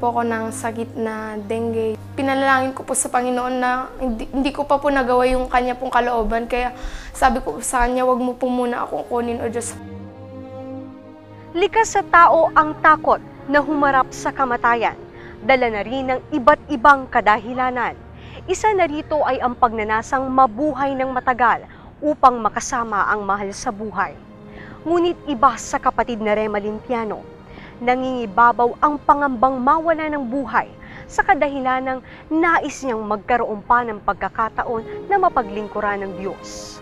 po ako ng sakit na dengue. Pinalangin ko po sa Panginoon na hindi, hindi ko pa po nagawa yung kanya pong kalooban. Kaya sabi ko sa kanya, wag mo po muna akong kunin o Diyos. Likas sa tao ang takot na humarap sa kamatayan. Dala na rin ng iba't ibang kadahilanan. Isa na rito ay ang pagnanasang mabuhay ng matagal upang makasama ang mahal sa buhay. Ngunit iba sa kapatid na Rema Limpiano, nangingibabaw ang pangambang mawala ng buhay sa kadahilan ng nais niyang magkaroon pa ng pagkakataon na mapaglingkuran ng Diyos.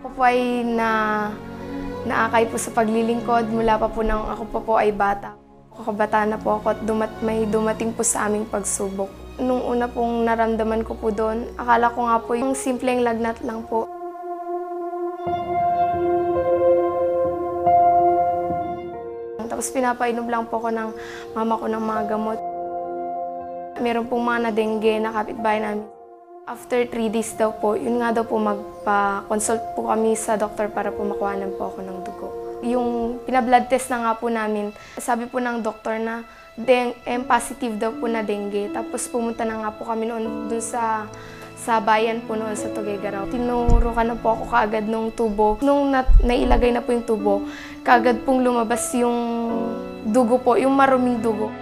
Ako po ay na, naakay po sa paglilingkod mula pa po nang ako pa po ay bata. Kakabata na po ako at dumat, may dumating po sa aming pagsubok. Nung una pong naramdaman ko po doon, akala ko nga po yung simpleng lagnat lang po. Tapos pinapainom lang po ako ng mama ko ng mga gamot. Meron pong mga na-dengue na kapitbahay namin. After 3 days daw po, yun nga daw po magpa-consult po kami sa doktor para po makuhanan po ako ng dugo. Yung pinablood test na nga po namin, sabi po ng doktor na deng M positive daw po na dengue. Tapos pumunta na nga po kami noon dun sa sa bayan po noon sa Tuguegarao. Tinuro ka na po ako kaagad nung tubo. Nung na, nailagay na po yung tubo, kaagad pong lumabas yung dugo po, yung maruming dugo.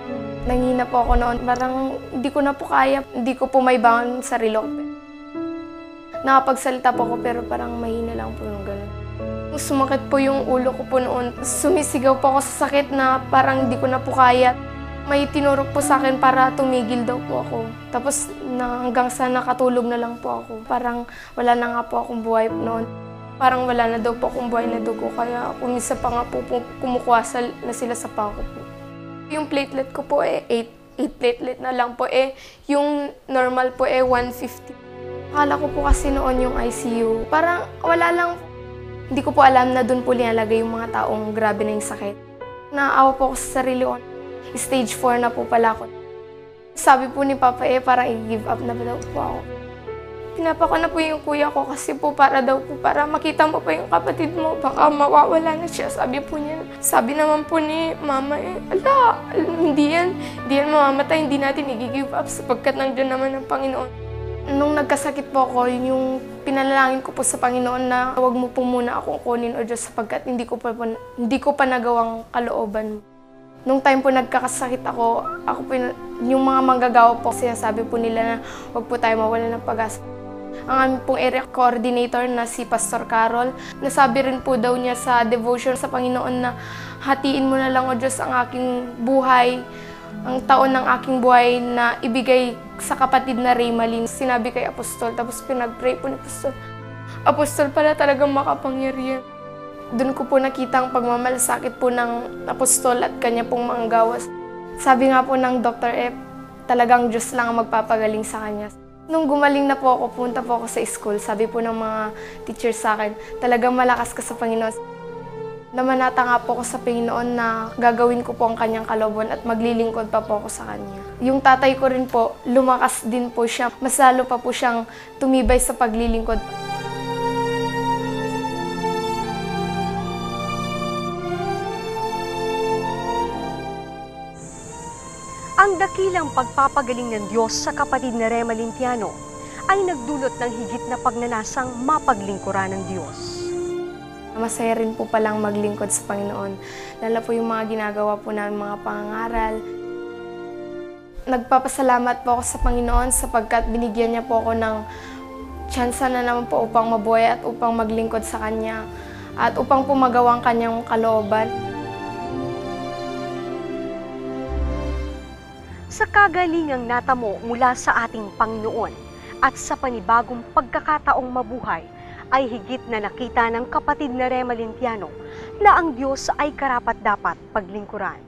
Nangina po ako noon. Parang hindi ko na po kaya, hindi ko po may bangon sa sarili ko. Nakapagsalita po ako pero parang mahina lang po yung gano'n. Sumakit po yung ulo ko po noon. Sumisigaw po ako sa sakit na parang hindi ko na po kaya. May tinurok po sa akin para tumigil daw po ako. Tapos na, hanggang sa nakatulog na lang po ako. Parang wala na nga po akong buhay noon. Parang wala na daw po akong buhay na dugo. Kaya kumisa pa nga po, po kumukuha sa, na sila sa pako po. Yung platelet ko po eh 8, 8 platelet na lang po eh. Yung normal po eh 150. Akala ko po kasi noon yung ICU. Parang wala lang, hindi ko po alam na doon po nilalagay yung mga taong grabe na yung sakit. Naawa po ako sa sarili ko. Stage 4 na po pala ako. Sabi po ni Papa eh, parang i-give up na daw po ako. Pinapa ko na po yung kuya ko kasi po para daw po, para makita mo pa yung kapatid mo, baka mawawala na siya. Sabi po niya, sabi naman po ni mama eh, ala, hindi yan, hindi yan mamamatay, hindi natin i-give up sapagkat nandiyan naman ang Panginoon. Nung nagkasakit po ako, yun yung pinalangin ko po sa Panginoon na huwag mo po muna akong kunin o Diyos sapagkat hindi ko pa, hindi ko pa nagawang kalooban. Nung time po nagkakasakit ako, ako po, yung mga manggagawa po, sinasabi po nila na huwag po tayo mawala ng pag-asa. Ang aming pong area coordinator na si Pastor Carol, nasabi rin po daw niya sa devotion sa Panginoon na hatiin mo na lang o Diyos ang aking buhay, ang taon ng aking buhay na ibigay sa kapatid na Raymalin. Sinabi kay Apostol, tapos pinag-pray po ni Apostol. Apostol pala talagang makapangyarihan. Doon ko po nakita ang pagmamalasakit po ng apostol at kanya pong mga gawas. Sabi nga po ng Dr. F, talagang Diyos lang ang magpapagaling sa kanya. Nung gumaling na po ako, punta po ako sa school, sabi po ng mga teachers sa akin, talagang malakas ka sa Panginoon. Namanata nga po ako sa Panginoon na gagawin ko po ang kanyang kalooban at maglilingkod pa po ako sa kanya. Yung tatay ko rin po, lumakas din po siya. Mas lalo pa po siyang tumibay sa paglilingkod. Ang dakilang pagpapagaling ng Diyos sa kapatid na Rema Limpiano ay nagdulot ng higit na pagnanasang mapaglingkuran ng Diyos. Masaya rin po palang maglingkod sa Panginoon. Lalo po yung mga ginagawa po namin mga pangaral. Nagpapasalamat po ako sa Panginoon sapagkat binigyan niya po ako ng tsansa na naman po upang mabuhay at upang maglingkod sa Kanya at upang po magawa ang Kanyang kalooban. Sa kagalingang natamo mula sa ating Panginoon at sa panibagong pagkakataong mabuhay, ay higit na nakita ng kapatid na Rema Limpiano na ang Diyos ay karapat-dapat paglingkuran.